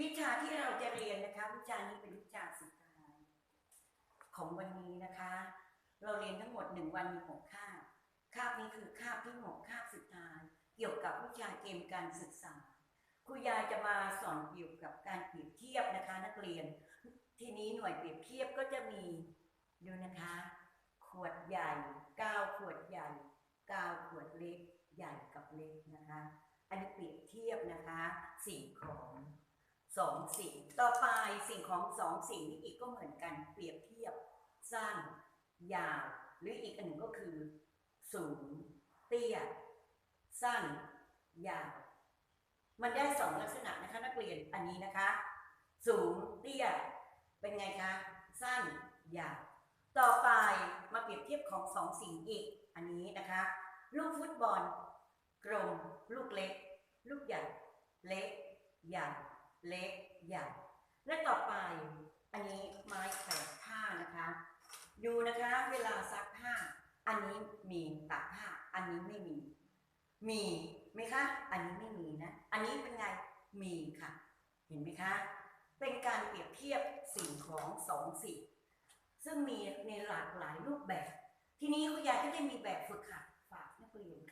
วิชาที่เราจะเรียนนะคะ วิชานี้เป็นวิชาสุดท้ายของวันนี้นะคะ เราเรียนทั้งหมดหนึ่งวันมีหกคาบคาบนี้คือคาบที่หกคาบสุดท้าย เกี่ยวกับวิชาเกมการศึกษาครูยายจะมาสอนเกี่ยวกับการเปรียบเทียบนะคะ นักเรียน ทีนี้หน่วยเปรียบเทียบก็จะมีดูนะคะ ขวดใหญ่เก้าขวดใหญ่เก้าขวดเล็กใหญ่กับเล็กนะคะ อันนี้เปรียบเทียบนะคะสิ่งของสองสิ่งต่อไปสิ่งของสองสิ่งนี้อีกก็เหมือนกันเปรียบเทียบสั้นยาวหรืออีกอันหนึ่งก็คือ สูง เตี้ย สั้น ยาว มันได้สองลักษณะนะคะนักเรียนอันนี้นะคะ สูงเตี้ย เป็นไงคะ สั้น ยาว ต่อไปมาเปรียบเทียบของสองสิ่งอีก อันนี้นะคะ ลูกฟุตบอล กลม ลูกเล็ก ลูกใหญ่ เล็ก ใหญ่ เล็ก ใหญ่ และต่อไป อันนี้ไม้แขวนผ้านะคะ ดูนะคะ เวลาซักผ้า อันนี้มีตากผ้า อันนี้ไม่มี มีไหมคะ อันนี้ไม่มีนะ อันนี้เป็นไง มีค่ะ เห็นไหมคะ เป็นการเปรียบเทียบสิ่งของสองสิ่งซึ่งมีในหลากหลายรูปแบบ ทีนี้คุณยายก็ได้มีแบบฝึกหัดฝากนักเรียนค่ะ